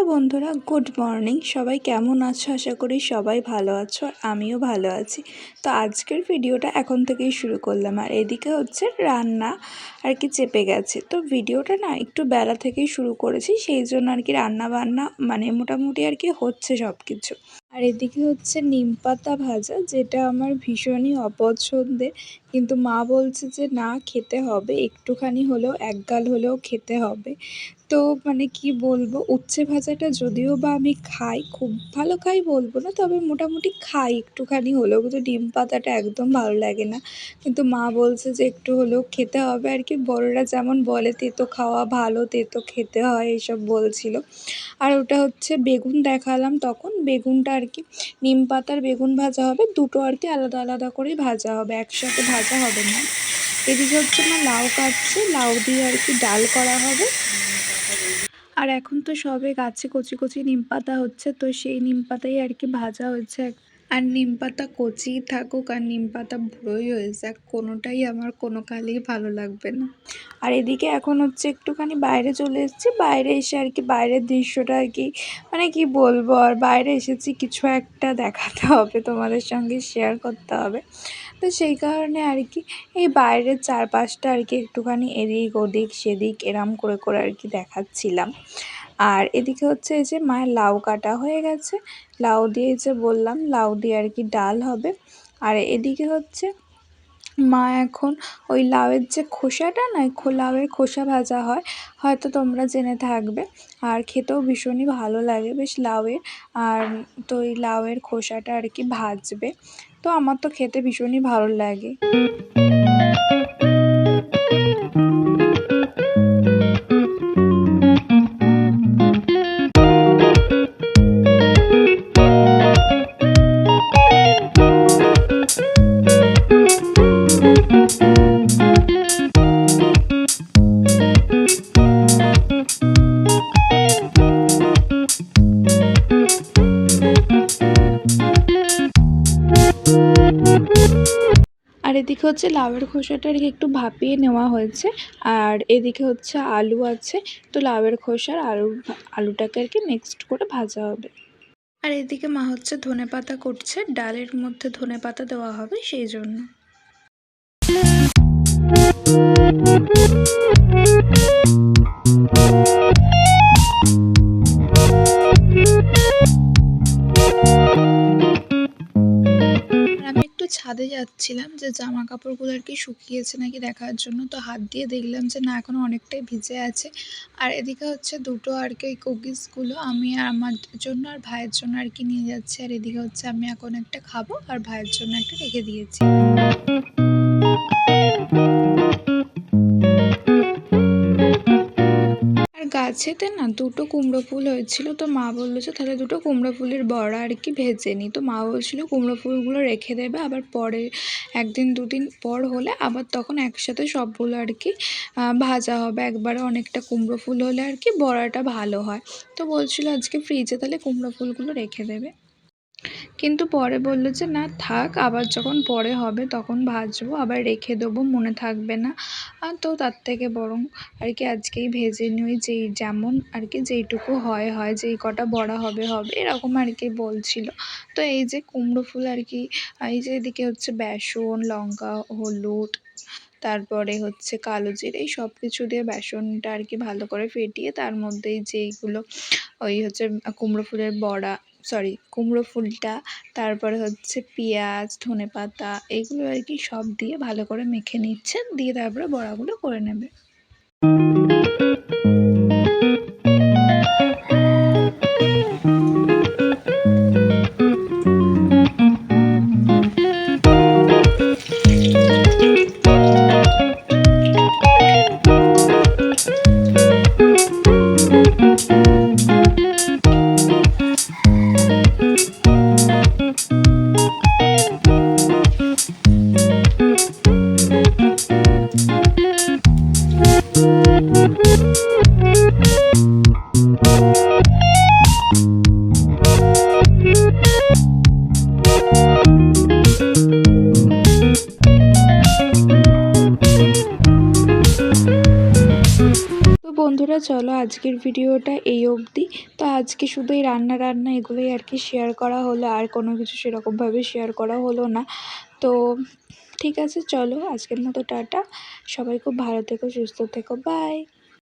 Hello বন্ধুরা, good morning. সবাই কেমন আছো? আশা করি সবাই ভালো আছো আর আমিও ভালো আছি। তো আজকের ভিডিওটা এখন থেকেই শুরু করলাম। আর এদিকে হচ্ছে রান্না আর কি চেপে গেছে। তো ভিডিওটা না একটু বেলা থেকেই শুরু করেছি, সেই জন্য আর কি রান্না বান্না মানে মোটামুটি আর কি হচ্ছে সব কিছু আর এদিকে হচ্ছে নিম পাতা ভাজা, যেটা আমার ভীষণই অপছন্দের। কিন্তু মা বলছে যে, না, খেতে হবে। একটুখানি হলেও, এক গাল হলেও খেতে হবে। তো মানে কি বলব, উচ্ছে ভাজাটা যদিও বা আমি খাই, খুব ভালো খাই বলব না, তবে মোটামুটি খাই। একটুখানি হলেও কিন্তু ডিম পাতাটা একদম ভালো লাগে না। কিন্তু মা বলছে যে, একটু হলেও খেতে হবে। আর কি বড়রা যেমন বলে, তেতো খাওয়া ভালো, তেতো খেতে হয় এইসব বলছিল। আর ওটা হচ্ছে বেগুন দেখালাম তখন। বেগুনটা আর কি নিম পাতার বেগুন ভাজা হবে, দুটো আর কি আলাদা আলাদা করেই ভাজা হবে, একসাথে ভাজা হবে না। এদিকে হচ্ছে না লাউ কাটছে, লাউ দিয়ে আর কি ডাল করা হবে। আর এখন তো সবে গাছে কচি কচি নিম পাতা হচ্ছে, তো সেই নিম পাতাই আর কি ভাজা হয়েছে আর নিম পাতা কচি থাকুক আর নিম পাতা বুড়োই হয়ে যাক, কোনোটাই আমার কোনো কালেই ভালো লাগবে না। আর এদিকে এখন হচ্ছে একটুখানি বাইরে চলে এসেছি, বাইরে এসে আর কি বাইরের দৃশ্যটা আর কি মানে কি বলব, আর বাইরে এসেছি কিছু একটা দেখাতে হবে, তোমাদের সঙ্গে শেয়ার করতে হবে। তো সেই কারণে আর কি এই বাইরের চারপাশটা আর কি একটুখানি এদিক ওদিক সেদিক এরম করে করে আর কি দেখাচ্ছিলাম। আর এদিকে হচ্ছে এই যে মায়ের লাউ কাটা হয়ে গেছে। লাউ দিয়ে যে বললাম, লাউ দিয়ে আর কি ডাল হবে। আর এদিকে হচ্ছে মা এখন ওই লাউয়ের যে খোসাটা না লাউয়ের খোসা ভাজা হয়, হয়তো তোমরা জেনে থাকবে। আর খেতেও ভীষণই ভালো লাগে, বেশ লাউয়ের। আর তো ওই লাউয়ের খোসাটা আর কি ভাজবে। তো আমার তো খেতে ভীষণই ভালো লাগে। আর এদিকে হচ্ছে লাউয়ের খোসাটা আর একটু ভাপিয়ে নেওয়া হয়েছে। আর এদিকে হচ্ছে আলু আছে। তো লাউয়ের খোসার আলু, আলুটাকে আর কি মিক্সড করে ভাজা হবে। আর এদিকে মা হচ্ছে ধনে পাতা করছে। ডালের মধ্যে ধনে পাতা দেওয়া হবে সেই জন্য। ছাদে যাচ্ছিলাম যে জামা কাপড়গুলো আর কি শুকিয়েছে নাকি দেখার জন্য, তো হাত দিয়ে দেখলাম যে না এখনও অনেকটাই ভিজে আছে। আর এদিকে হচ্ছে দুটো আর কি কুকিজগুলো আমি আর আমার জন্য আর ভাইয়ের জন্য আর কি নিয়ে যাচ্ছি। আর এদিকে হচ্ছে আমি এখন একটা খাব আর ভাইয়ের জন্য একটা রেখে দিয়েছি। গাছেতে না দুটো কুমড়ো ফুল হয়েছিল, তো মা বলল যে তাহলে দুটো কুমড়ো ফুলের বড়া আর কি ভেজে নিই তো মা বলছিলো কুমড়ো ফুলগুলো রেখে দেবে, আবার পরে একদিন দুদিন পর হলে আবার তখন একসাথে সবগুলো আর কি ভাজা হবে। একবারে অনেকটা কুমড়ো ফুল হলে আর কি বড়াটা ভালো হয়। তো বলছিলো আজকে ফ্রিজে তাহলে কুমড়ো ফুলগুলো রেখে দেবে। কিন্তু পরে বলল যে, না, থাক, আবার যখন পরে হবে তখন ভাজবো, আবার রেখে দেবো, মনে থাকবে না। আর তো তার থেকে বরং আর কি আজকেই ভেজে নিই, যেই যেমন আর কি যেইটুকু হয় হয়, যেই কটা বড়া হবে হবে, এরকম আর কি বলছিলো। তো এই যে কুমড়ো ফুল আর কি এই যে এদিকে হচ্ছে বেসন, লঙ্কা, হলুদ, তারপরে হচ্ছে কালো জিরে, এই সব কিছু দিয়ে বেসনটা আর কি ভালো করে ফেটিয়ে তার মধ্যেই যেইগুলো ওই হচ্ছে কুমড়ো ফুলের বড়া সরি কুমড়ো ফুলটা, তারপরে হচ্ছে পেঁয়াজ ধনে পাতা এগুলো আর কি সব দিয়ে ভালো করে মেখে নিচ্ছে দিয়ে তারপরে বড়াগুলো করে নেবে। চলো আজকের ভিডিওটা এই অবধি। তো আজকে শুধু এই রান্না রান্না এগুলোই আর কি শেয়ার করা হলো, আর কোনো কিছু সেরকমভাবে শেয়ার করা হলো না। তো ঠিক আছে, চলো আজকের মতো টাটা। সবাই খুব ভালো থেকো, সুস্থ থেকো বাই